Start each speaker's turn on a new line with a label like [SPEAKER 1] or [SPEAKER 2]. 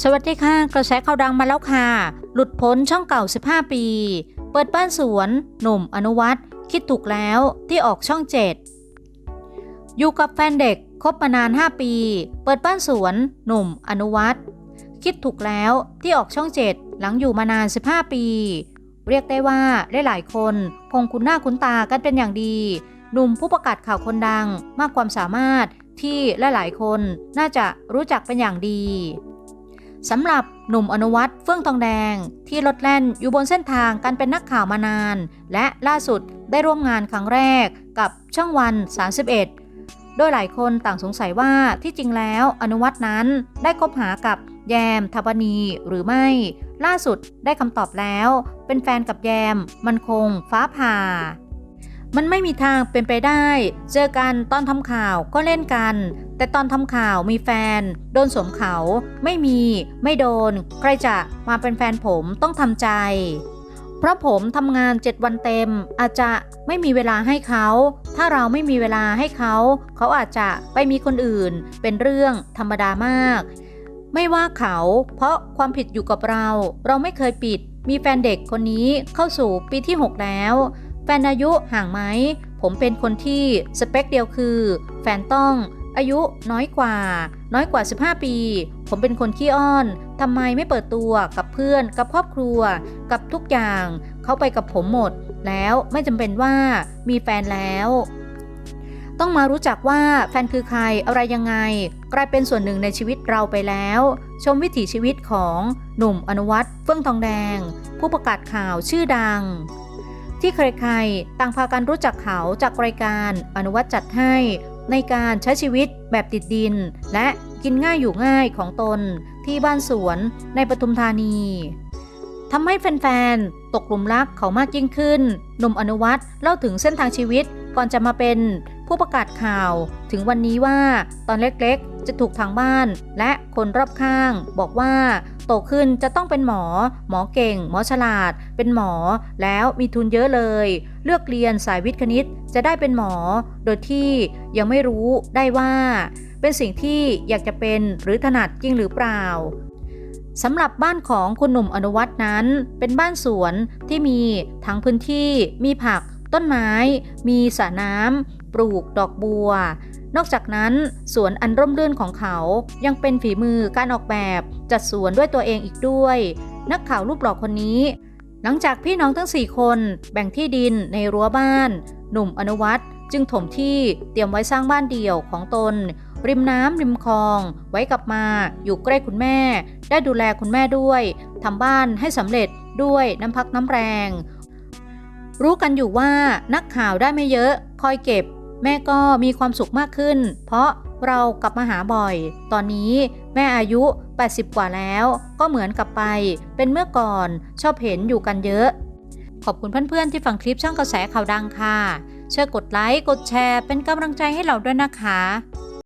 [SPEAKER 1] สวัสดีค่ะ กระแสข่าวดังมาแล้วค่ะ หลุดพ้นช่องเก่า 15 ปี เปิดบ้านสวน หนุ่มอนุวัตคิดถูกแล้วที่ออกช่องเจ็ดอยู่กับแฟนเด็กคบมานาน 5 ปี เปิดบ้านสวน หนุ่มอนุวัตคิดถูกแล้วที่ออกช่องเจ็ดหลังอยู่มานาน 15 ปี เรียกได้ว่าหลายๆคนคงคุ้นหน้าคุ้นตากันเป็นอย่างดี หนุ่มผู้ประกาศข่าวคนดังมากความสามารถที่หลายๆคนน่าจะรู้จักเป็นอย่างดี สำหรับหนุ่มอนุวัตเฟื่องทองแดง ที่รถแล่นอยู่บนเส้นทางการเป็นนักข่าวมานาน และล่าสุดได้ร่วมงานครั้งแรกกับช่องวัน 31 โดยหลายคนต่างสงสัยว่าที่จริงแล้วอนุวัตนั้นได้คบหากับแยมทวนีหรือไม่ ล่าสุดได้คำตอบแล้ว เป็นแฟนกับแยมมันคงฟ้าผ่า มันไม่มีทางเป็นไปได้ เจอกันตอนทำข่าวก็เล่นกัน แต่ตอนทำข่าวมีแฟน โดนสวมเขา ไม่มี ไม่โดน ใครจะมาเป็นแฟนผมต้องทำใจ เพราะผมทำงาน7วันเต็ม อาจจะไม่มีเวลาให้เขา ถ้าเราไม่มีเวลาให้เขา เขาอาจจะไปมีคนอื่น เป็นเรื่องธรรมดามาก ไม่ว่าเขา เพราะความผิดอยู่กับเรา เราไม่เคยปิด มีแฟนเด็กคนนี้เข้าสู่ปีที่ 6 แล้ว แฟนอายุห่างไหม ผมเป็นคนที่สเปคเดียวคือ แฟนต้องอายุน้อยกว่า น้อยกว่า 15 ปี ผมเป็นคนขี้อ้อนทำไมไม่เปิดตัวกับเพื่อนกับครอบครัว กับทุกอย่างเขาไปกับผมหมด แล้วไม่จำเป็นว่ามีแฟนแล้ว ต้องมารู้จักว่าแฟนคือใครอะไรยังไง กลายเป็นส่วนหนึ่งในชีวิตเราไปแล้ว ชมวิถีชีวิตของหนุ่มอนุวัตเฟื่องทองแดง ผู้ประกาศข่าวชื่อดัง ที่ใครๆ ต่างพากันรู้จักเขาจากรายการอนุวัตจัดให้ ในการใช้ชีวิตแบบติดดิน และกินง่ายอยู่ง่ายของตนที่บ้านสวนในปทุมธานีทำให้แฟนๆ ตกหลุมรักเขามากยิ่งขึ้น หนุ่มอนุวัตเล่าถึงเส้นทางชีวิตก่อนจะมาเป็น ผู้ประกาศข่าว ถึงวันนี้ว่าตอนเล็กๆ จะถูกทางบ้าน และคนรอบข้าง บอกว่าโตขึ้นจะต้องเป็นหมอ หมอเก่ง หมอฉลาด เป็นหมอ แล้วมีทุนเยอะเลย เลือกเรียนสายวิทย์คณิตจะได้เป็นหมอ โดยที่ยังไม่รู้ได้ว่า เป็นสิ่งที่อยากจะเป็นหรือถนัดจริงหรือเปล่าสำหรับบ้านของคุณหนุ่มอนุวัฒน์นั้น เป็นบ้านสวนที่มีทั้งพื้นที่มีผัก ต้นไม้ มีสระน้ำ ปลูกดอกบัว นอกจากนั้น สวนอันร่มรื่นของเขายังเป็นฝีมือการออกแบบ จัดสวนด้วยตัวเองอีกด้วย นักข่าวรูปหล่อคนนี้ หลังจากพี่น้องทั้ง4คนแบ่งที่ดินในรั้วบ้าน หนุ่มอนุวัฒน์จึงถมที่เตรียมไว้สร้างบ้านเดี่ยวของตน ริมน้ำริมคลอง ไว้กลับมา อยู่ใกล้คุณแม่ ได้ดูแลคุณแม่ด้วยทำบ้านให้สำเร็จด้วยน้ำพักน้ำแรง รู้กันอยู่ว่านักข่าวได้ไม่เยอะ คอยเก็บ แม่ก็มีความสุขมากขึ้น เพราะเรากลับมาหาบ่อย ตอนนี้แม่อายุ 80 กว่าแล้ว ก็เหมือนกลับไป เป็นเมื่อก่อนชอบเห็นอยู่กันเยอะ ขอบคุณเพื่อนๆที่ฟังคลิปช่องกระแสข่าวดังค่ะ ช่วยกดไลค์ กดแชร์ เป็นกำลังใจให้เราด้วยนะคะ